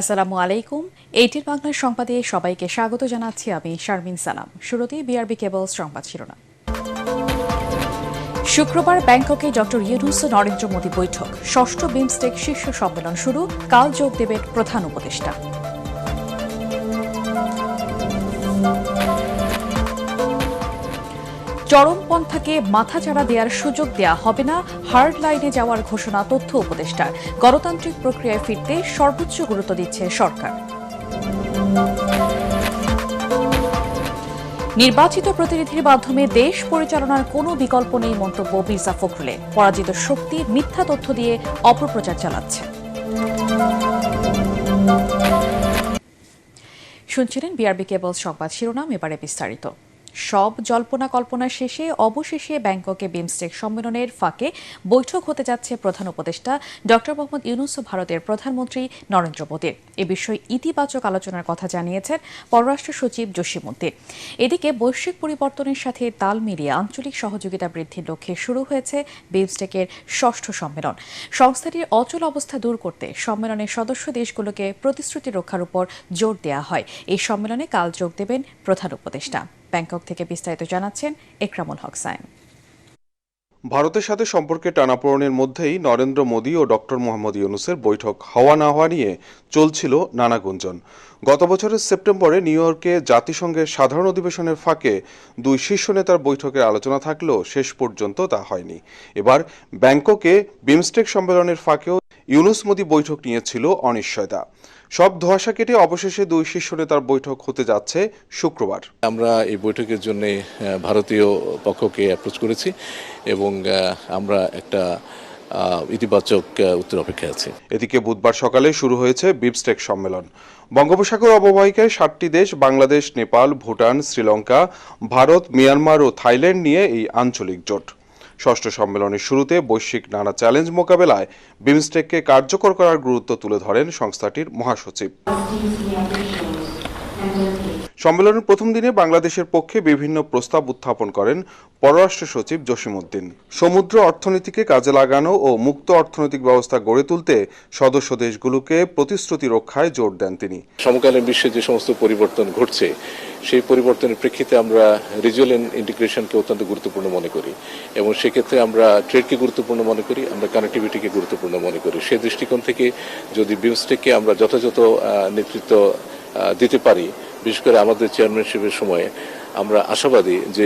আসসালামু আলাইকুম। এইটির বাংলার সংবাদে সবাইকে স্বাগত জানাচ্ছি আমি শারমিন সালাম। শুরুতে বিআরবি কেবলস সংবাদ শিরোনাম। শুক্রবার ব্যাংককে ডক্টর ইউনুস নরেন্দ্র মোদী বৈঠক। ষষ্ঠ বিমস্টেক শীর্ষ সম্মেলন শুরু। কাল যোগ দেবেন প্রধান উপদেষ্টা। চরমপন্থাকে মাথাচাড়া দেওয়ার সুযোগ দেয়া হবে না হার্ড লাইনে যাওয়ার ঘোষণা তথ্য উপদেষ্টার। গণতান্ত্রিক প্রক্রিয়ায় ফিরতে সর্বোচ্চ গুরুত্ব দিচ্ছে সরকার। নির্বাচিত প্রতিনিধির মাধ্যমে দেশ পরিচালনার কোনো বিকল্প নেই মন্তব্য মির্জা ফখরুলের পরাজিত শক্তি মিথ্যা তথ্য দিয়ে অপপ্রচার চালাচ্ছে। শুনছিলেন বিআরবি কেবল সংবাদ শিরোনাম, এবারে বিস্তারিত। সব জল্পনা কল্পনা শেষে অবশেষে ব্যাংককে বিমস্টেক সম্মেলনের ফাঁকে বৈঠক হতে যাচ্ছে প্রধান উপদেষ্টা ড মোহাম্মদ ইউনুস ভারতের প্রধানমন্ত্রী নরেন্দ্র মোদীর। এ বিষয়ে ইতিবাচক আলোচনার কথা জানিয়েছেন পররাষ্ট্র সচিব জসিমুদ্দিন এদিকে বৈশ্বিক পরিবর্তনের সাথে তাল মিলিয়ে আঞ্চলিক সহযোগিতা বৃদ্ধির লক্ষ্যে শুরু হয়েছে বিমস্টেকের ষষ্ঠ সম্মেলন। সংস্থাটির অচল অবস্থা দূর করতে সম্মেলনের সদস্য দেশগুলোকে প্রতিশ্রুতি রক্ষার উপর জোর দেওয়া হয়। এই সম্মেলনে কাল যোগ দেবেন প্রধান উপদেষ্টা। ব্যাংকক থেকে বিস্তারিত জানাচ্ছেন একরামুল হক সাইম। ভারতের সাথে সম্পর্কে টানাপোড়েনের মধ্যেই নরেন্দ্র মোদী ও ডক্টর মোহাম্মদ ইউনুসের বৈঠক হওয়া না হওয়া নিয়ে চলছিল নানা গুঞ্জন। গত বছরের সেপ্টেম্বরে নিউ ইয়র্কে জাতিসংঘের সাধারণ অধিবেশনের ফাঁকে দুই শীর্ষ নেতার বৈঠকের আলোচনা থাকলেও শেষ পর্যন্ত তা হয়নি। এবার ব্যাংককে বিমস্টেক সম্মেলনের ফাঁকেও ইউনুস মোদী বৈঠক নিয়েছিল অনিশ্চয়তা। সব ধোঁয়াশা কেটে অবশেষে দুই শীর্ষ নেতার বৈঠক হতে যাচ্ছে শুক্রবার। আমরা এই বৈঠকের জন্য ভারতীয় পক্ষকে অ্যাপ্রোচ করেছি এবং আমরা একটা ইতিবাচক উত্তর অপেক্ষায় আছে। এদিকে বুধবার সকালে শুরু হয়েছে বিমস্টেক সম্মেলন। বঙ্গোপসাগর অববাহিকায় সাতটি দেশ বাংলাদেশ নেপাল ভুটান শ্রীলঙ্কা ভারত মিয়ানমার ও থাইল্যান্ড নিয়ে এই আঞ্চলিক জোট। ষষ্ঠ সম্মেলনের শুরুতে বৈশ্বিক নানা চ্যালেঞ্জ মোকাবেলায় বিমস্টেককে কার্যকর করার গুরুত্ব তুলে ধরেন সংস্থাটির মহাসচিব। সম্মেলনের প্রথম দিনে বাংলাদেশের পক্ষে বিভিন্ন প্রস্তাব উত্থাপন করেন পররাষ্ট্র সচিব জসিমউদ্দিন। সমুদ্র অর্থনীতিকে কাজে লাগানো ও মুক্ত অর্থনৈতিক ব্যবস্থা গড়ে তুলতে সদস্য দেশগুলোকে প্রতিশ্রুতি রক্ষায় জোর দেন তিনি। সমকালীন বিশ্বে যে সমস্ত পরিবর্তন ঘটছে, সেই পরিবর্তনের প্রেক্ষিতে আমরা রিজিওনাল ইন্টিগ্রেশনকে অত্যন্ত গুরুত্বপূর্ণ মনে করি এবং সেক্ষেত্রে আমরা ট্রেডকে গুরুত্বপূর্ণ মনে করি, আমরা কানেক্টিভিটিকে গুরুত্বপূর্ণ মনে করি। সেই দৃষ্টিকোণ থেকে যদি বিমস্টেককে আমরা যথাযথ নেতৃত্ব দিতে পারি বিশেষ করে আমাদের চেয়ারম্যানশিপের সময়ে আমরা আশাবাদী যে